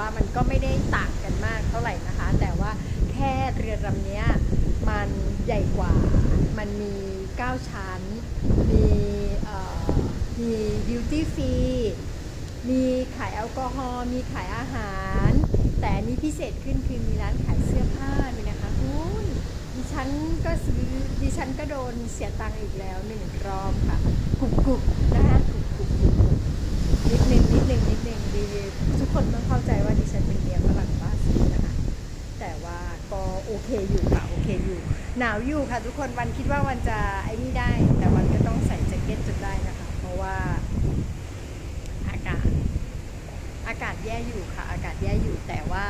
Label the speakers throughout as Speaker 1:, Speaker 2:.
Speaker 1: ว่ามันก็ไม่ได้ต่างกันมากเท่าไหร่นะคะ แต่ว่าแค่เรือลำนี้มันใหญ่กว่า มันมี 9 ชั้น มีมีบิวตี้ฟรี มีขายแอลกอฮอล์ มีขายอาหาร แต่นี้พิเศษขึ้นคือมีร้านขายเสื้อผ้าด้วยนะคะคุณดิฉันก็ซื้อดิฉันก็โดนเสียตังค์อีกแล้วหนึ่งรอบค่ะ กุบกุบนะคะกุบกุบกุบ นิดนึงนิดนึงนิดนึงดีทุกคนต้องเข้าใจว่าดิฉันเป็นเมียฝรั่งบ้าซื้อนะคะแต่ว่าก็โอเคอยู่ค่ะโอเคอยู่ หนาวอยู่ค่ะทุกคนวันคิดว่าวันจะไอ้นี่ได้ แต่วันก็ต้องใส่แจ็คเก็ตจนได้นะคะ เพราะว่าอากาศอากาศแย่อยู่ค่ะ อากาศแย่อยู่ แต่ว่า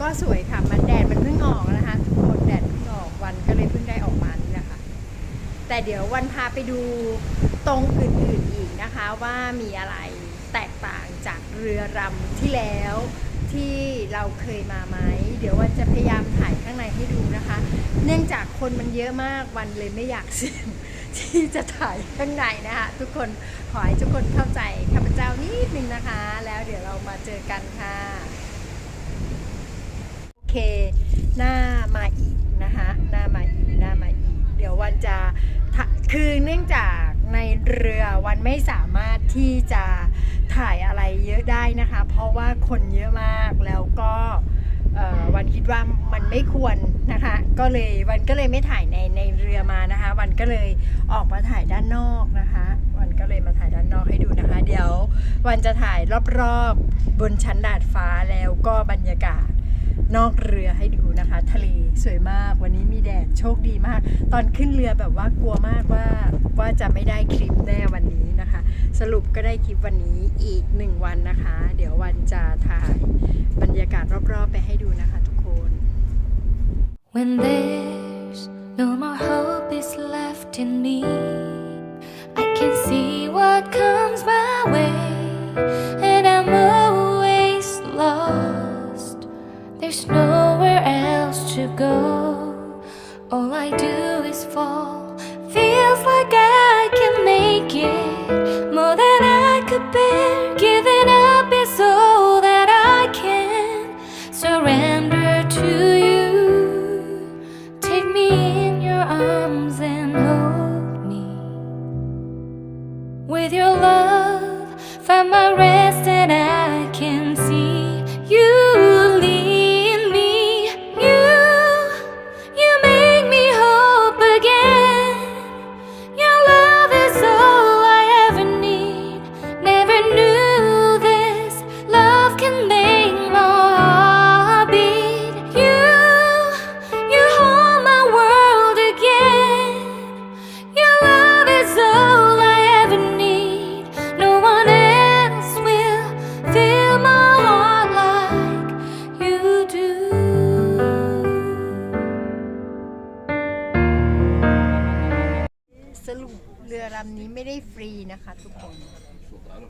Speaker 1: ก็สวยค่ะมันแดดมันเพิ่งออกนะคะ ทุกคนแดดเพิ่งออกวันก็เลยเพิ่งได้ออกมานี่แหละค่ะแต่เดี๋ยววันพาไปดูตรงอื่นๆอีกนะคะว่ามีอะไร แตกต่างจากเรือรำที่แล้วที่เราเคยมาไหม เดี๋ยววันจะพยายามถ่ายข้างในให้ดูนะคะ เนื่องจากคนมันเยอะมากวันเลยไม่อยากเสี่ยงที่จะถ่ายข้างในนะคะ ทุกคนขอให้ทุกคนเข้าใจข้าพเจ้านิดนึงนะคะ แล้วเดี๋ยวเรามาเจอกันค่ะ โอเค หน้ามาอีกนะคะ หน้ามาอีกหน้ามาอีก เดี๋ยววันจะคือเนื่องจากในเรือวันไม่สามารถที่จะ ถ่ายอะไรเยอะได้นะคะ เพราะว่าคนเยอะมากแล้วก็วันคิดว่ามันไม่ควรนะคะ ก็เลยวันก็เลยไม่ถ่ายในในเรือมานะคะ วันก็เลยออกมาถ่ายด้านนอกนะคะ วันก็เลยมาถ่ายด้านนอกให้ดูนะคะ เดี๋ยววันจะถ่ายรอบๆบนชั้นดาดฟ้าแล้วก็บรรยากาศ นอกเรือให้ดูนะคะ ทะเลสวยมากวันนี้มีแดดโชคดีมาก ตอนขึ้นเรือแบบว่ากลัวมากว่าว่าจะไม่ได้คลิปแน่วันนี้นะคะ สรุปก็ได้คลิปวันนี้อีกหนึ่งวันนะคะ เดี๋ยววันจะถ่ายบรรยากาศรอบๆ ไปให้ดูนะคะทุกคน
Speaker 2: When there's no more hope is left in me, I can see what comes my way,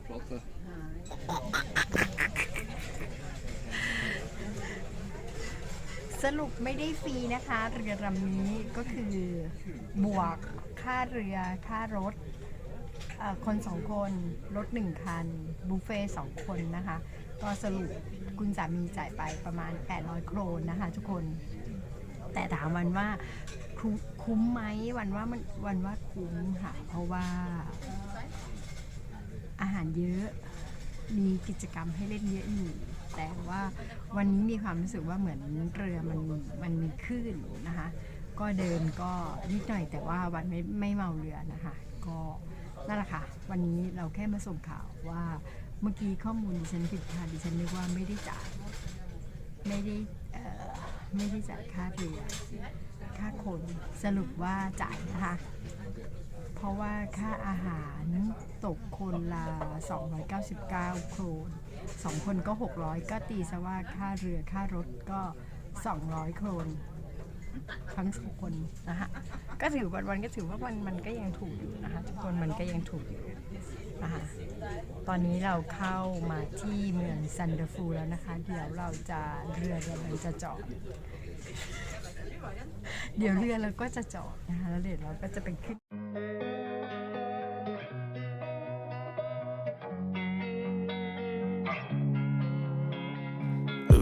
Speaker 2: Plotte.
Speaker 1: สรุปไม่ได้ฟรีนะคะ เรือลำนี้ก็คือบวกค่าเรือค่ารถเอ่อคนสองคน รถหนึ่งคัน บุฟเฟ่ต์สองคนนะคะ ก็สรุปคุณสามีจ่ายไปประมาณ 800 โครนนะคะทุกคน แต่ถามวันว่าคุ้มคุ้มไหมวันว่ามันวันว่าคุ้มค่ะ เพราะว่า อาหารเยอะมีกิจกรรมให้เล่นเยอะอยู่แต่ว่าวันนี้มีความรู้สึกว่าเหมือนเรือมันมันมีคลื่นนะคะ ก็เดินก็นิดหน่อยแต่ว่าวันไม่ไม่เมาเรือนะคะ ก็นั่นแหละค่ะ วันนี้เราแค่มาส่งข่าวว่าเมื่อกี้ข้อมูลดิฉันผิดค่ะดิฉันนึกว่าไม่ได้จ่ายไม่ได้ไม่ได้จ่ายค่าเรือค่าคนสรุปว่าจ่ายนะคะ เพราะว่าค่าอาหารตกคนละ 299 โครนสองคนก็ 600 ก็ตีซะว่าค่าเรือค่ารถก็ 200 โครนทั้งสองคนนะคะก็ถือวันวันๆก็ถือว่ามันมันก็ยังถูกอยู่นะคะทุกคนมันก็ยังถูกอยู่นะคะตอนนี้เราเข้ามาที่เมืองซันเดอร์ฟูลแล้วนะคะ เดี๋ยวเราจะเรือกำลังจะจอด เดี๋ยวเรือเราก็จะจอดนะคะแล้วเดี๋ยวเราก็จะไปขึ้น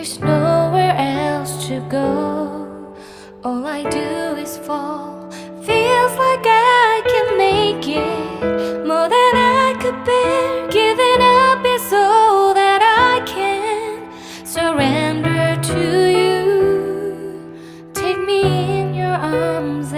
Speaker 2: There's nowhere else to go. All I do is fall. Feels like I can make it more than I could bear. Giving up is all that I can surrender to you. Take me in your arms.